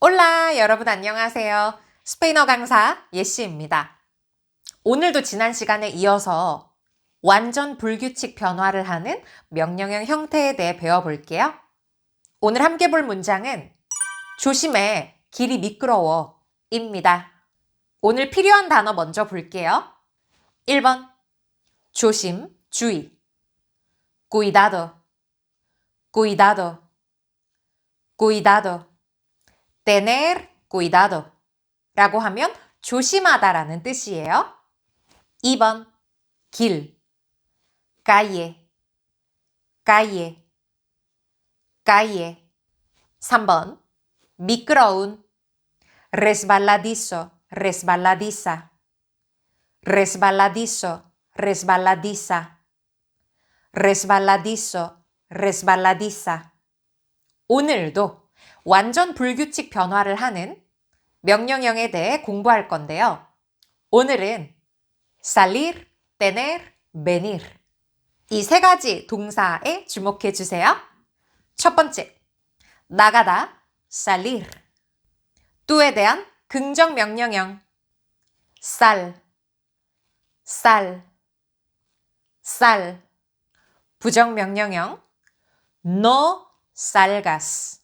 올라 여러분 안녕하세요. 스페인어 강사 예시입니다. 오늘도 지난 시간에 이어서 완전 불규칙 변화를 하는 명령형 형태에 대해 배워볼게요. 오늘 함께 볼 문장은 조심해 길이 미끄러워 입니다. 오늘 필요한 단어 먼저 볼게요. 1번 조심, 주의 cuidado, cuidado, cuidado tener cuidado 라고 하면 조심하다 라는 뜻이에요. 2번 길 calle calle calle 3번 미끄러운 resbaladizo resbaladiza resbaladizo resbaladiza resbaladizo resbaladiza 오늘도 완전 불규칙 변화를 하는 명령형에 대해 공부할 건데요. 오늘은 salir, tener, venir 이 세 가지 동사에 주목해 주세요. 첫 번째, 나가다, salir. 또에 대한 긍정 명령형 sal, sal, sal. 부정 명령형 no salgas.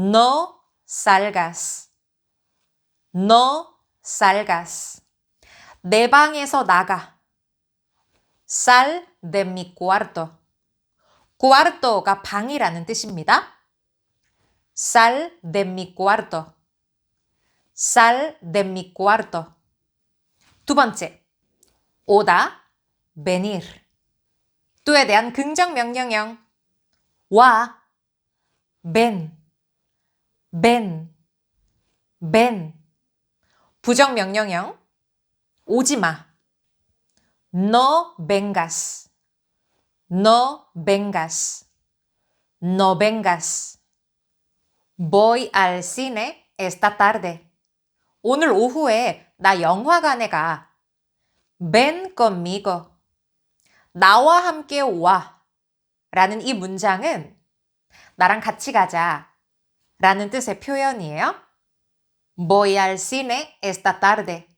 No salgas. No salgas. 내 방에서 나가. Sal de mi cuarto. cuarto가 방이라는 뜻입니다. Sal de mi cuarto. Sal de mi cuarto. 두 번째. 오다, venir. 또에 대한 긍정 명령형. 와, ven. Ven, ven. 부정 명령형. 오지 마. No vengas. No vengas. No vengas. Voy al cine esta tarde. 오늘 오후에 나 영화관에 가. Ven conmigo. 나와 함께 와. 라는 이 문장은 나랑 같이 가자. 라는 뜻의 표현이에요. Voy al cine esta tarde.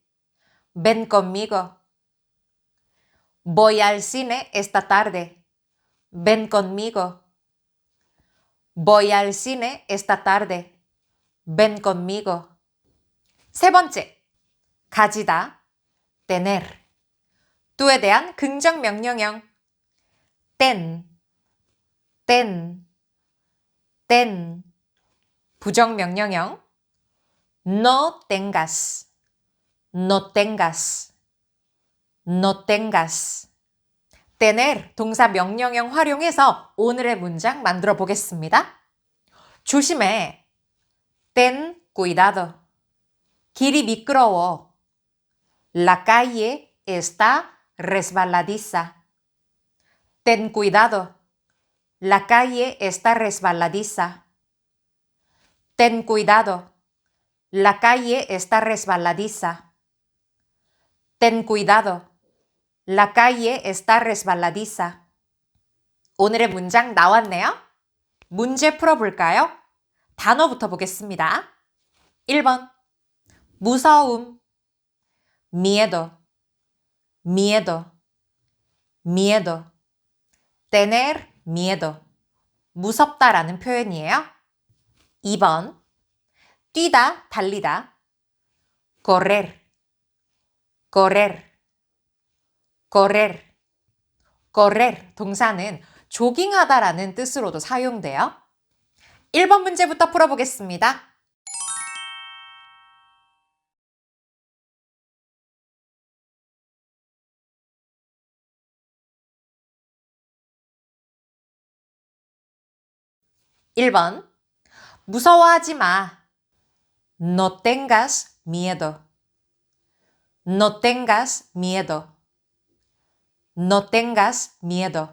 Ven conmigo. Voy al cine esta tarde. Ven conmigo. Voy al cine esta tarde. Ven conmigo. 세 번째. 가지다. tener. 또에 대한 긍정 명령형. ten. ten. ten. 부정 명령형 no tengas, no tengas, no tengas. tener 동사 명령형 활용해서 오늘의 문장 만들어 보겠습니다. 조심해. ten cuidado. 길이 미끄러워. La calle está resbaladiza. Ten cuidado. La calle está resbaladiza. Ten cuidado. La calle está resbaladiza. Ten cuidado. La calle está resbaladiza. 오늘의 문장 나왔네요. 문제 풀어볼까요? 단어부터 보겠습니다. 1번. 무서움. miedo. miedo. miedo. tener miedo. 무섭다라는 표현이에요. 2번. 뛰다, 달리다. correr. correr. correr. correr 동사는 조깅하다라는 뜻으로도 사용돼요. 1번 문제부터 풀어보겠습니다. (1번) 무서워하지 마. No tengas miedo. No tengas miedo. No tengas miedo.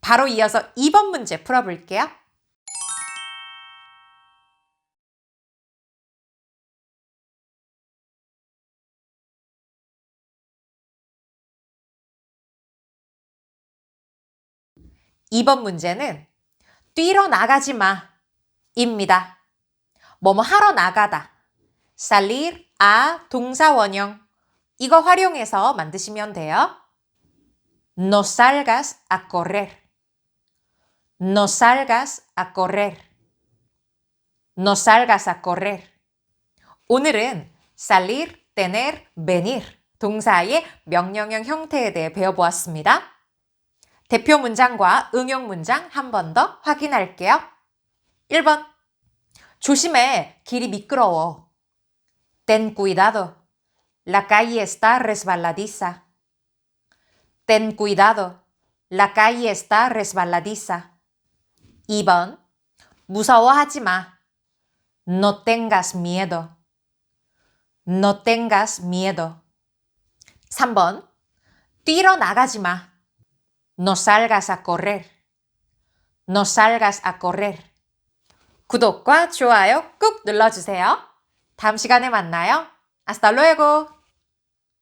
바로 이어서 2번 문제 풀어볼게요. (2번) 문제는 뛰러 나가지 마 입니다. 뭐뭐 하러 나가다. salir a 동사 원형. 이거 활용해서 만드시면 돼요. No salgas a correr. No salgas a correr. No salgas a correr. 오늘은 salir, tener, venir 동사의 명령형 형태에 대해 배워보았습니다. 대표 문장과 응용 문장 한 번 더 확인할게요. 1번. 조심해. 길이 미끄러워. Ten cuidado. La calle está resbaladiza. Ten cuidado. La calle está resbaladiza. 2번. 무서워하지 마. No tengas miedo. No tengas miedo. 3번. 뛰러 나가지 마. No salgas a correr. No salgas a correr. 구독과 좋아요 꾹 눌러주세요. 다음 시간에 만나요. Luego.